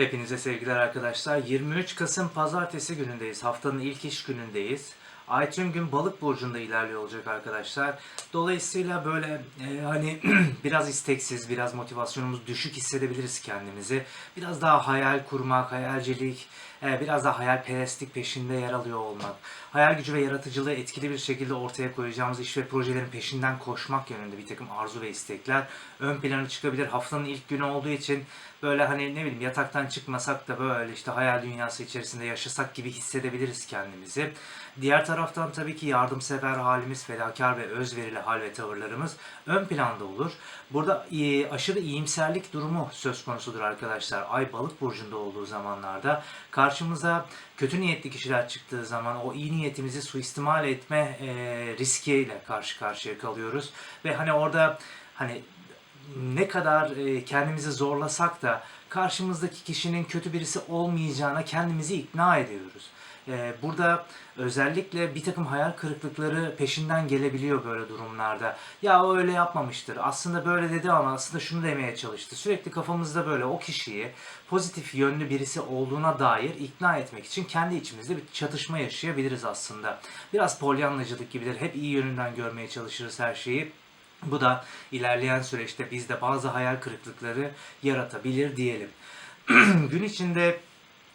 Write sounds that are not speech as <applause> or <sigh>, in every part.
Hepinize sevgiler arkadaşlar. 23 Kasım Pazartesi günündeyiz. Haftanın ilk iş günündeyiz. Ay tüm gün balık burcunda ilerliyor olacak arkadaşlar. Dolayısıyla böyle e, hani <clears throat> biraz isteksiz, biraz motivasyonumuz düşük hissedebiliriz kendimizi. Biraz daha hayal kurmak, hayalcilik, e, biraz daha hayalperestlik peşinde yer alıyor olmak. Hayal gücü ve yaratıcılığı etkili bir şekilde ortaya koyacağımız iş ve projelerin peşinden koşmak yönünde bir takım arzu ve istekler ön plana çıkabilir. Haftanın ilk günü olduğu için böyle hani ne bileyim yataktan çıkmasak da böyle işte hayal dünyası içerisinde yaşasak gibi hissedebiliriz kendimizi. Diğer taraftan tabii ki yardımsever halimiz, fedakar ve özverili hal ve tavırlarımız ön planda olur. Burada e, aşırı iyimserlik durumu söz konusudur arkadaşlar. Ay balık burcunda olduğu zamanlarda karşımıza kötü niyetli kişiler çıktığı zaman o iyi niyetimizi suistimal etme e, riskiyle karşı karşıya kalıyoruz. Ve hani orada hani ne kadar e, kendimizi zorlasak da karşımızdaki kişinin kötü birisi olmayacağına kendimizi ikna ediyoruz. E, Burada özellikle bir takım hayal kırıklıkları peşinden gelebiliyor böyle durumlarda. Ya o öyle yapmamıştır. Aslında böyle dedi ama aslında şunu demeye çalıştı. Sürekli kafamızda böyle o kişiyi pozitif yönlü birisi olduğuna dair ikna etmek için kendi içimizde bir çatışma yaşayabiliriz aslında. Biraz polyanlacılık gibidir. Hep iyi yönünden görmeye çalışırız her şeyi. Bu da ilerleyen süreçte bizde bazı hayal kırıklıkları yaratabilir diyelim. <clears throat> Gün içinde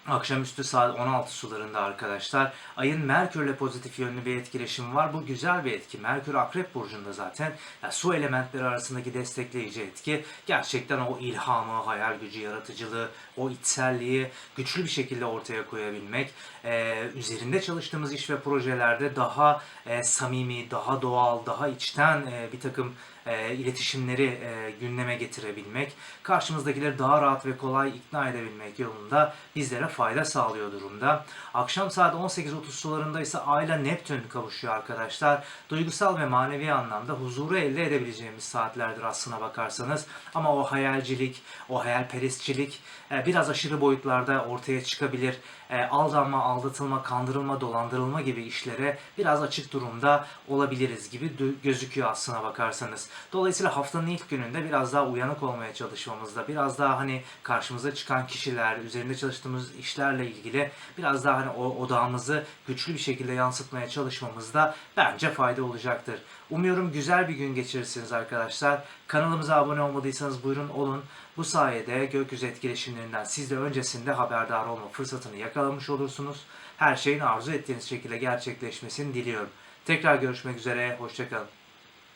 akşamüstü saat 16 sularında arkadaşlar ayın Merkürle pozitif yönlü bir etkileşimi var. Bu güzel bir etki. Merkür Akrep Burcu'nda zaten ya, su elementleri arasındaki destekleyici etki gerçekten o ilhamı, hayal gücü, yaratıcılığı, o içselliği güçlü bir şekilde ortaya koyabilmek, e, üzerinde çalıştığımız iş ve projelerde daha e, samimi, daha doğal, daha içten e, bir takım e, iletişimleri e, gündeme getirebilmek, karşımızdakileri daha rahat ve kolay ikna edebilmek yolunda bizlere fayda sağlıyor durumda. Akşam saat 18.30 sularında ise Ay ile Neptün kavuşuyor arkadaşlar. Duygusal ve manevi anlamda huzuru elde edebileceğimiz saatlerdir aslına bakarsanız. Ama o hayalcilik, o hayalperestçilik e, biraz aşırı boyutlarda ortaya çıkabilir. E, aldanma, aldatılma, kandırılma, dolandırılma gibi işlere biraz açık durumda olabiliriz gibi gözüküyor aslına bakarsanız. Dolayısıyla haftanın ilk gününde biraz daha uyanık olmaya çalışmamızda, biraz daha hani karşımıza çıkan kişiler, üzerinde çalıştığımız işlerle ilgili biraz daha hani o odağımızı güçlü bir şekilde yansıtmaya çalışmamızda bence fayda olacaktır. Umuyorum güzel bir gün geçirirsiniz arkadaşlar. Kanalımıza abone olmadıysanız buyurun olun. Bu sayede gökyüzü etkileşimlerinden siz de öncesinde haberdar olma fırsatını yakalamış olursunuz. Her şeyin arzu ettiğiniz şekilde gerçekleşmesini diliyorum. Tekrar görüşmek üzere, hoşçakalın.